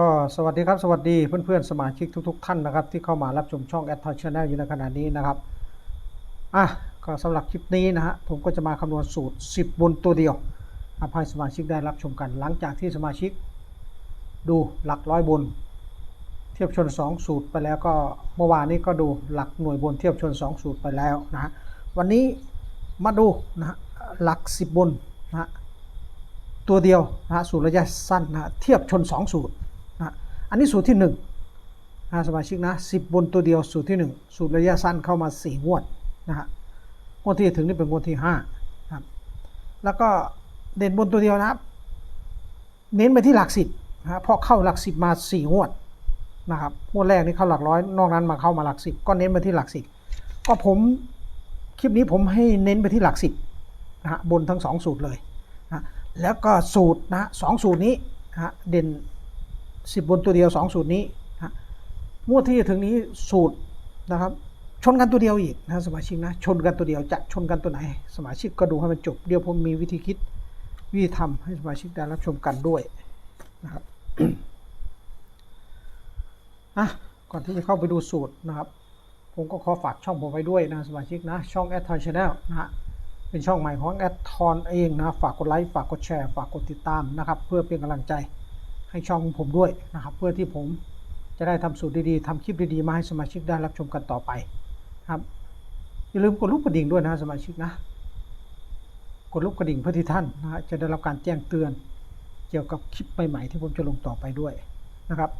ก็สวัสดีครับ สวัสดีเพื่อนๆ สมาชิกทุก ๆ ท่านนะครับ ที่เข้ามารับชมช่องแอดทอยชแนลอยู่ในขณะนี้นะครับอะก็สำหรับคลิปนี้นะฮะผมก็จะมาคำนวณสูตร 10บนตัวเดียวอาให้สมาชิกได้รับชมกัน หลังจากที่สมาชิก ดูหลักร้อยบน เทียบชน 2 สูตรไปแล้วก็เมื่อวานนี้ก็ดูหลักหน่วยบนเทียบชน 2 สูตรไปแล้วนะฮะวันนี้มาดูนะฮะหลัก 10 บนนะฮะตัวเดียวนะฮะสูตรระยะสั้นนะเทียบชน 2 สูตร อันนี้สูตรที่1นะสมาชิกนะ10บบนตัวเดียวสูตรที่ 1 สูตรระยะสั้นเข้ามา 4 งวดนะฮะงวดที่ถึงนี่เป็นงวดที่5นะครับแล้วก็เด่นบนตัวเดียวนะครับ เน้นไปที่หลักสิบนะฮะเพราะเข้าหลักสิบมาสี่งวดนะครับงวดแรกนี่เข้าหลักร้อยนอกนั้นมาเข้ามาหลักสิบก็เน้นไปที่หลักสิบก็ผมคลิปนี้ผมให้เน้นไปที่หลักสิบนะฮะบนทั้งสองสูตรเลยนะแล้วก็สูตรนะสองสูตรนี้นะเด่น สิบบนตัวเดียวสองสูตรนี้นะงวดที่จะถึงนี้สูตรนะครับ ชนกันตัวเดียวอีกนะสมาชิกนะ ชนกันตัวเดียวจะชนกันตัวไหน สมาชิกก็ดูให้มันจบ เดี๋ยวผมมีวิธีคิดวิธีทำให้สมาชิกได้รับชมกันด้วยนะครับอะก่อนที่จะเข้าไปดูสูตรนะครับ ผมก็ขอฝากช่องผมไว้ด้วยนะสมาชิกนะ ช่องแอดทอนชาแนลนะฮะเป็นช่องใหม่ของแอดทอนเองนะ ฝากกดไลค์ ฝากกดแชร์ ฝากกดติดตามนะครับ เพื่อเป็นกำลังใจ ให้ช่องของผมด้วยนะครับ เพื่อที่ผมจะได้ทำสูตรดีๆทำคลิปดีๆมาให้สมาชิกได้รับชมกันต่อไปครับอย่าลืมกดลูกกระดิ่งด้วยนะสมาชิกนะ กดลูกกระดิ่งเพื่อที่ท่านนะฮะจะได้รับการแจ้งเตือน เกี่ยวกับคลิปใหม่ๆที่ผมจะลงต่อไปด้วยนะครับ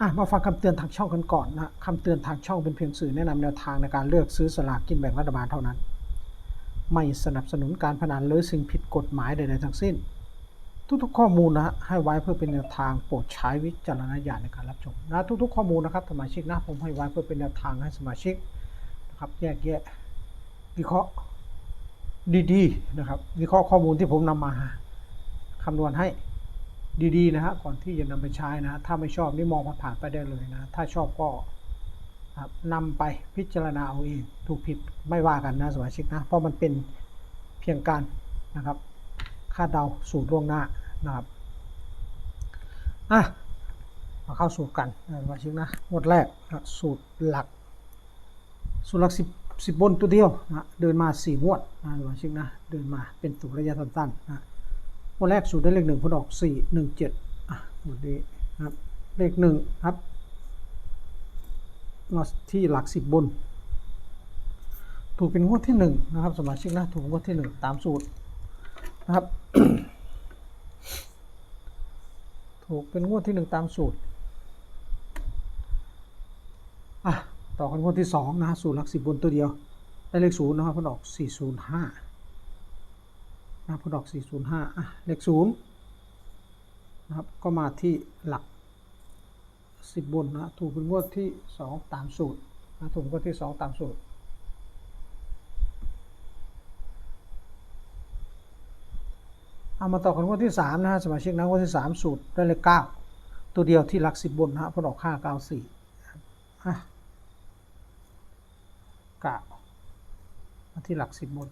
อะมาฟังคำเตือนทางช่องกันก่อนนะคำเตือนทางช่องเป็นเพียงสื่อแนะนำแนวทางในการเลือกซื้อสลากกินแบ่งรัฐบาลเท่านั้น ไม่สนับสนุนการพนันหรือสิ่งผิดกฎหมายใดๆทั้งสิ้น ทุกๆ ข้อมูลนะฮะให้ไว้เพื่อเป็นแนวทางโปรดใช้วิจารณญาณในการรับชมนะทุกๆ ข้อมูลนะครับสมาชิกนะผมให้ไว้เพื่อเป็นแนวทางให้สมาชิกนะครับแยกแยะวิเคราะห์ดีๆนะครับวิเคราะห์ข้อมูลที่ผมนำมาคำนวณให้ดีๆนะฮะก่อนที่จะนำไปใช้นะถ้าไม่ชอบนี่มองผ่านไปได้เลยนะถ้าชอบก็นำไปพิจารณาเอาเองถูกผิดไม่ว่ากันนะสมาชิกนะเพราะมันเป็นเพียงการนะครับคาดเดาสูตรล่วงหน้า นะครับอะมาเข้าสูตรกันสมาชิกนะงวดแรกสูตรหลัก สูตรหลักสิบสิบบนตัวเดียวนะเดินมาสี่งวดนะสมาชิกนะเดินมาเป็นสูตรระยะสั้นๆนะงวดแรกสูตรได้เลขหนึ่งผลออกสี่หนึ่งเจ็ดอะหมดนี้นะครับเลขหนึ่งครับมาที่หลักสิบบน ถูกเป็นงวดที่หนึ่งนะครับสมาชิกนะถูกงวดที่หนึ่งตามสูตรนะครับ ถูกเป็นงวดที่หนึ่งตามสูตรอะต่อกันงวดที่สองนะสูตรหลักสิบบนตัวเดียว ได้เลขศูนย์นะครับผลออกสี่ศูนย์ห้านะผลออกสี่ศูนย์ห้าอะเลขศูนย์นะครับก็มาที่หลักสิบบนนะถูกเป็นงวดที่สองตามสูตรนะถูกเป็นงวดที่สองตามสูตร เอามาต่อกันงวดที่สามนะฮะสมาชิกนะงวดที่สามสูตรได้เลขเก้าตัวเดียวที่หลักสิบบนนะฮะผลออกห้าเก้าสี่เก้ามาที่หลักสิบบน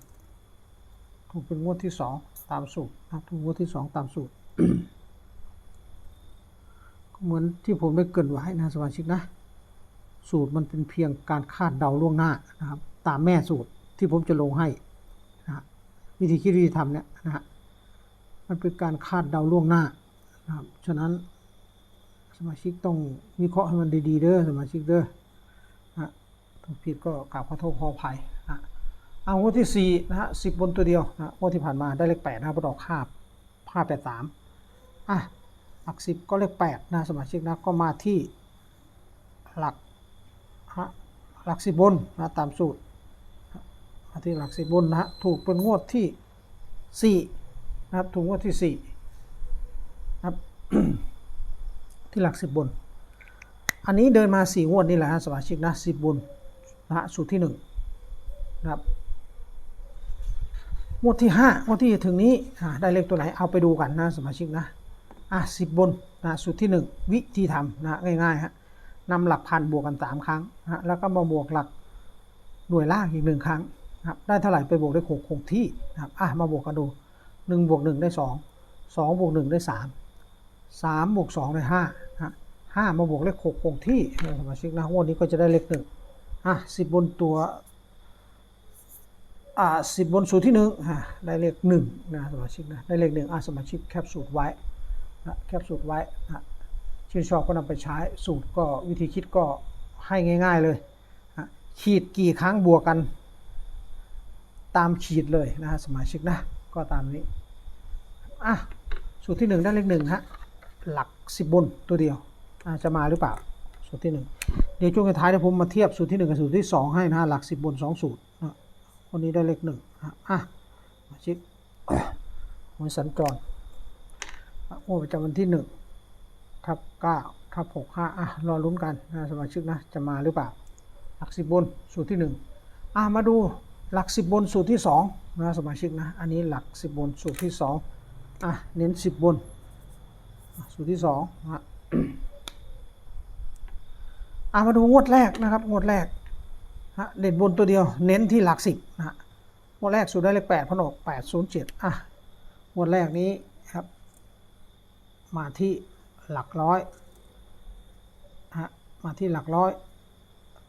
ถูกเป็นงวดที่สองตามสูตรนะถูกงวดที่สองตามสูตรก็เหมือนที่ผมได้เกินไว้นะสมาชิกนะ สูตรมันเป็นเพียงการคาดเดาล่วงหน้านะครับ ตามแม่สูตรที่ผมจะลงให้นะวิธีคิดวิธีทำเนี่ยนะฮะ มันเป็นการคาดเดาล่วงหน้านะครับ ฉะนั้นสมาชิกต้องวิเคราะห์ให้มันดีๆเด้อสมาชิกเด้อถูกผิดก็กราบขอโทษขออภัยนะเอางวดที่สี่นะฮะสิบบนตัวเดียวนะงวดที่ผ่านมาได้เลขแปดนะบดออกคาบห้าแปดสามอะหลักสิบก็เลขแปดนะสมาชิกนะก็มาที่หลักฮะหลักสิบบนนะตามสูตรมาที่หลักสิบบนนะฮะถูกเป็นงวดที่สี่ นะครับถูกงวดที่สี่นะครับที่หลักสิบบน อันนี้เดินมาสี่งวดนี่แหละฮะสมาชิกนะสิบบนนะฮะสูตรที่หนึ่งนะครับงวดที่ห้างวดที่ถึงนี้ได้เลขตัวไหนเอาไปดูกันนะสมาชิกนะอะสิบบนนะสูตรที่หนึ่งวิธีทำนะง่ายๆฮะนำหลักพันบวกกันสามครั้งนะฮะแล้วก็มาบวกหลักหน่วยล่างอีกหนึ่งครั้งนะครับได้เท่าไหร่ไปบวกได้หกคงที่นะครับอะมาบวกกันดู หนึ่งบวกหนึ่งได้สองสองบวกหนึ่งได้สามสามบวกสองได้ห้านะห้ามาบวกเลขหกคงที่สมาชิกนะวดนี้ก็จะได้เลขหนึ่งอะสิบบนตัวอ่าสิบบนสูตรที่หนึ่งอะได้เลขหนึ่งนะสมาชิกนะได้เลขหนึ่งอะสมาชิกแคปสูตรไว้นะแคปสูตรไว้นะชื่นชอบก็นำไปใช้สูตรก็วิธีคิดก็ให้ง่าย ๆเลยนะขีดกี่ครั้งบวกกัน ตามขีดเลยนะสมาชิกนะ ก็ตามนี้ อะ สูตรที่หนึ่งได้เลขหนึ่งฮะ หลักสิบบนตัวเดียว อะจะมาหรือเปล่า สูตรที่หนึ่งเดี๋ยวช่วงท้ายเดี๋ยวผมมาเทียบสูตรที่หนึ่งกับสูตรที่สองให้นะฮะ หลักสิบบนสองสูตรนะวันนี้ได้เลขหนึ่งอะ มาชิกหวยสัญจรอะงวดประจำวันที่หนึ่งทับเก้าทับหกห้าอะ รอลุ้นกันนะสมาชิกนะ จะมาหรือเปล่า หลักสิบบน สูตรที่หนึ่งอะ มาดู หลักสิบบนสูตรที่สองนะสมาชิกนะอันนี้หลักสิบบนสูตรที่สองอะเน้นสิบบน สูตรที่สองนะอะมาดูงวดแรกนะครับงวดแรกฮะเด่นบนตัวเดียวเน้นที่หลักสิบนะฮะงวดแรกสูตรได้เลขแปดพนกแปดศูนย์เจ็ดอะงวดแรกนี้ครับ มาที่หลักร้อยฮะมาที่หลักร้อย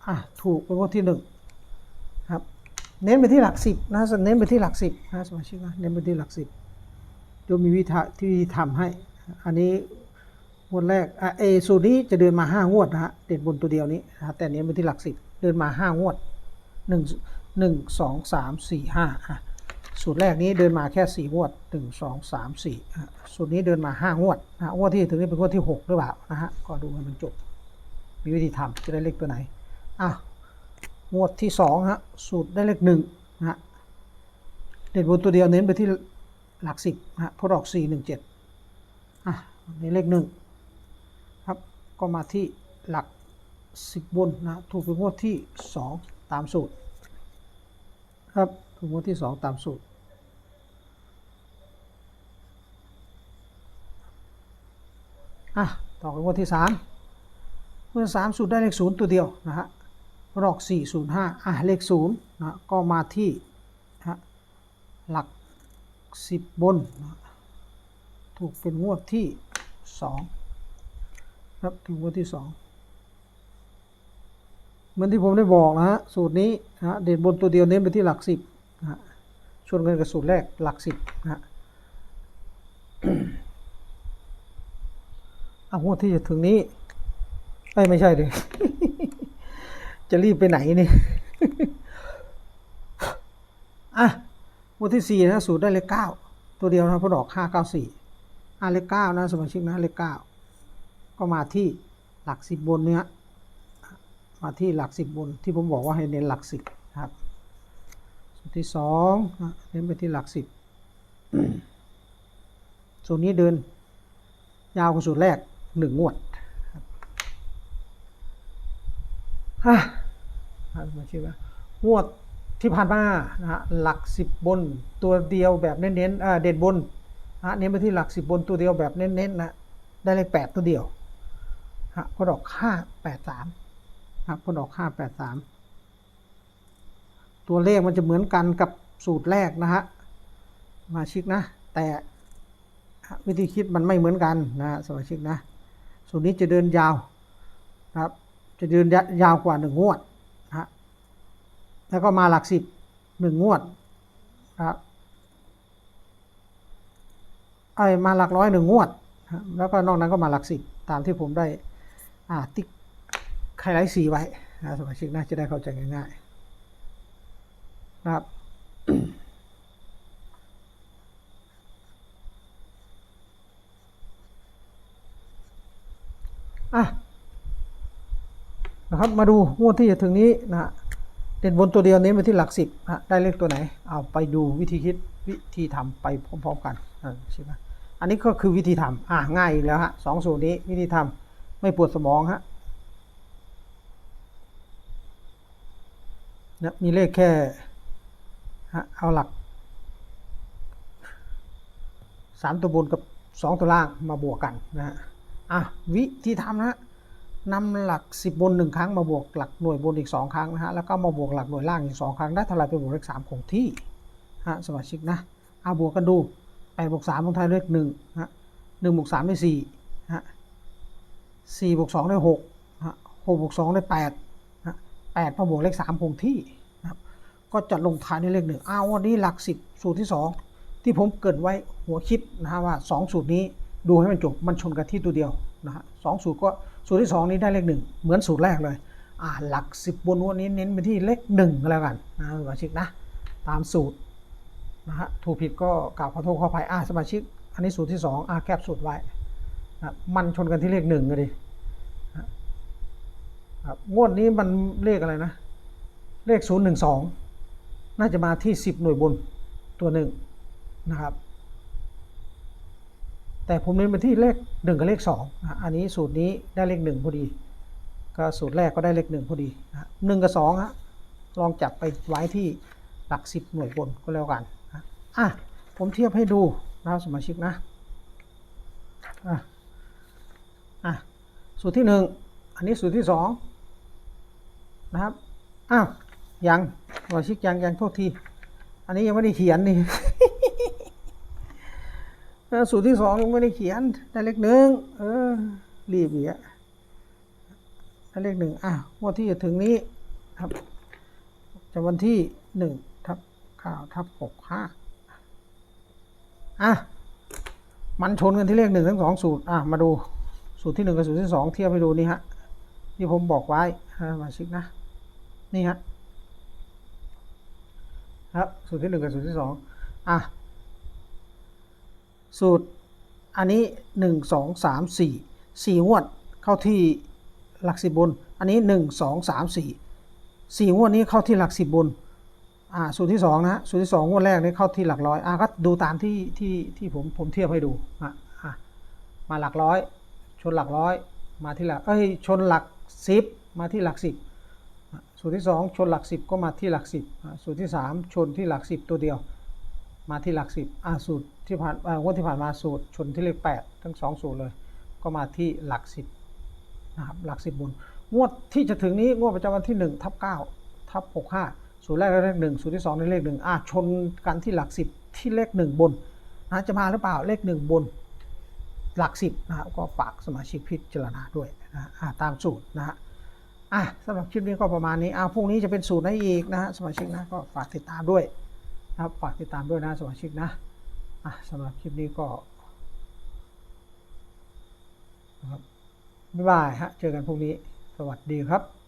อะถูกเป็นงวดที่หนึ่ง เน้นไปที่หลักสิบนะเน้นไปที่หลักสิบนะสมาชิกนะเน้นไปที่หลักสิบเดี๋ยมีวิธีที่ทำให้ อันนี้งวดแรกอะเอสูตรนี้จะเดินมาห้างวดนะฮะเด่นบนตัวเดียวนี้นะแต่เนี้ยเป็นที่หลักสิบเดินมาห้างวดหนึ่งหนึ่งสองสามสี่ห้าอะสูตรแรกนี้เดินมาแค่สี่งวดหนึ่งสองสามสี่อะสูตรนี้เดินมาห้างวดนะฮะงวดที่ถึงนี้เป็นงวดที่หกหรือเปล่านะฮะก็ดูให้มันจบ มีวิธีทำจะได้เลขตัวไหนอะ งวดที่สองฮะสูตรได้เลขหนึ่งนะฮะเด่นบนตัวเดียวเน้นไปที่หลักสิบนะฮะพอดอกสี่หนึ่งเจ็ดอะนี่เลขหนึ่งครับก็มาที่หลักสิบบนนะถูกเป็นงวดที่สองตามสูตร ครับถูกงวดที่สองตามสูตรอะต่อไปงวดที่สามงวดสามสูตรได้เลขศูนย์ตัวเดียวนะฮะ รอกสี่ศูนย์ห้าอะ เลขศูนย์นะก็มาที่นะหลักสิบบนนะถูกเป็นงวดที่สองครับถึงวันที่สองเหมือนที่ผมได้บอกนะฮะ สูตรนี้นะเด่นบนตัวเดียวเน้นไปที่หลักสิบนะฮะชนกันกับสูตรแรกหลักสิบนะฮะงวดที่จะถึงนี้ไอ้ยไม่ใช่เลย จะรีบไปไหนนี่อะงวดที่สี่นะสูตรได้เลขเก้าตัวเดียวนะเพอดอกห้าเก้าสี่อะเลขเก้านะสมาชิกนะเลขเก้าก็มาที่หลักสิบบนเนื้อมาที่หลักสิบบนที่ผมบอกว่าให้เน้นหลักสิบครับส่วนที่สองเน้นไปที่หลักสิบส่วนนี้เดิน ยาวกว่าสูตรแรกหนึ่งงวดค รับฮะมาชื่อว่างวดที่ผ่านมานะฮะหลักสิบบนตัวเดียวแบบเน้นๆอ่าเด่นบนนะเน้นไปที่หลักสิบบนตัวเดียวแบบเน้นๆนะได้เลขแปดตัวเดียวฮะพอดอกห้าแปดสามครับพอดอกห้าแปดสามตัวเลขมันจะเหมือนกันกับสูตรแรกนะฮะสมาชิกนะ แต่วิธีคิดมันไม่เหมือนกันนะสมาชิกนะ สูตรนี้จะเดินยาวนะครับ จะเดินยาวกว่าหนึ่งงวด แล้วก็มาหลักสิบหนึ่งงวดนะครับไอ้มาหลักร้อยหนึ่งงวด แล้วก็นอกนั้นก็มาหลักสิบตามที่ผมได้อ่าติ๊กไฮไลท์สีไว้นะสมาชิกน่าจะได้เข้าใจง่ายๆนะครับอะนะครับมาดูงวดที่จะถึงนี้นะ เด่นบนตัวเดียวเน้นไปที่หลักสิบนะได้เลขตัวไหน เอาไปดูวิธีคิดวิธีทำไปพร้อมๆกันอใช่ไหมอันนี้ก็คือวิธีทำอะง่ายอีกแล้วฮะสองสูตรนี้วิธีทำไม่ปวดสมองฮะนะมีเลขแค่ฮะเอาหลักสามตัวบนกับสองตัวล่างมาบวกกันนะฮะอะวิธีทำนะ นำหลักสิบบนหนึ่งครั้งมาบวกหลักหน่วยบนอีกสองครั้งนะฮะแล้วก็มาบวกหลักหน่วยล่างอีกสองครั้งได้เท่าไหร่เป็นบวกเลขสามคงที่ฮะสมาชิกนะเอาบวกกันดูแปดบวกสามลงท้ายเลขหนึ่งฮะหนึ่งบวกสามได้สี่ฮะสี่บวกสองได้หกฮะหกบวกสองได้แปดนะแปดมาบวกเลขสามคงที่นะครับก็จะลงท้ายด้วยเลขหนึ่งเอาวันนี้หลักสิบสูตรที่สองที่ผมเกิดไว้หัวคิดนะฮะว่าสองสูตรนี้ดูให้มันจบมันชนกันที่ตัวเดียวนะฮะสองสูตรก็ สูตรที่สองนี้ได้เลขหนึ่งเหมือนสูตรแรกเลยอ่าหลักสิบบนวันนี้เน้นไปที่เลขหนึ่งก็แล้วกันนะสมาชิกนะตามสูตรนะฮะถูกผิดก็กล่าวขอโทษขออภัยอ่าสมาชิก อันนี้สูตรที่สองอ่าแคบสูตรไว้นะมันชนกันที่เลขหนึ่งเลยดิครับงวดนี้มันเลขอะไรนะ เลขศูนย์หนึ่งสองน่าจะมาที่สิบหน่วยบนตัวหนึ่งนะครับ แต่ผมเน้นไปที่เลขหนึ่งกับเลขสองนะอันนี้สูตรนี้ได้เลขหนึ่งพอดี ก็สูตรแรกก็ได้เลขหนึ่งพอดีนะหนึ่งกับสองฮะลองจับไปไว้ที่หลักสิบหน่วยบนก็แล้วกันนะอะผมเทียบให้ดูนะสมาชิกนะอะอะสูตรที่หนึ่งอันนี้สูตรที่สองนะครับอ้าวยังสมาชิกยังยังโทษที อันนี้ยังไม่ได้เขียนนี่ สูตรที่สองยังไม่ได้เขียน ได้เลขหนึ่งเออ รีบอีกอะได้เลขหนึ่งอะงวดที่จะถึงนี้ครับจะวันที่หนึ่งทับเก้าทับหกห้าอะมันชนกันที่เลขหนึ่งทั้งสองสูตรอะมาดูสูตรที่หนึ่งกับสูตรที่สองเทียบไปดูนี่ฮะที่ผมบอกไว้ฮะมาชิกนะ นี่ฮะครับสูตรที่หนึ่งกับสูตรที่สองอะ สูตรอันนี้หนึ่งสองสามสี่สี่งวดเข้าที่หลักสิบบน อันนี้หนึ่งสองสามสี่สี่งวดนี้เข้าที่หลักสิบบนอ่าสูตรที่สองนะสูตรที่สองวดแรกนี่เข้าที่หลักร้อยอ่าก็ดูตามที่ที่ที่ผมผมเทียบให้ดูอะอะมาหลักร้อย ชนหลักร้อย มาที่หลักเอ้ยชนหลักสิบมาที่หลักสิบสูตรที่สองชนหลักสิบก็มาที่หลักสิบอะสูตรที่สามชนที่หลักสิบตัวเดียว มาที่หลักสิบอาสูตรที่ผ่านงวดที่ผ่านมาสูตรชนที่เลขแปดทั้งสองสูตรเลย ก็มาที่หลักสิบนะครับหลักสิบบนงวดที่จะถึงนี้งวดประจำวันที่หนึ่งทับเก้าทับหกห้าสูตรแรกเลขหนึ่งสูตรที่สองได้เลขหนึ่งอาชนกันที่หลักสิบที่เลขหนึ่งบนนะจะมาหรือเปล่าเลขหนึ่งบนหลักสิบนะครับก็ฝากสมาชิกพิจารณาด้วยนะอาตามสูตรนะฮะอะสำหรับคลิปนี้ก็ประมาณนี้อาพรุ่งนี้จะเป็นสูตรไหนอีกนะฮะสมาชิกนะก็ฝากติดตามด้วย นะครับฝากติดตามด้วยนะสมาชิกนะอะสำหรับคลิปนี้ก็นะครับบ๊ายบายฮะเจอกันพรุ่งนี้ สวัสดีครับ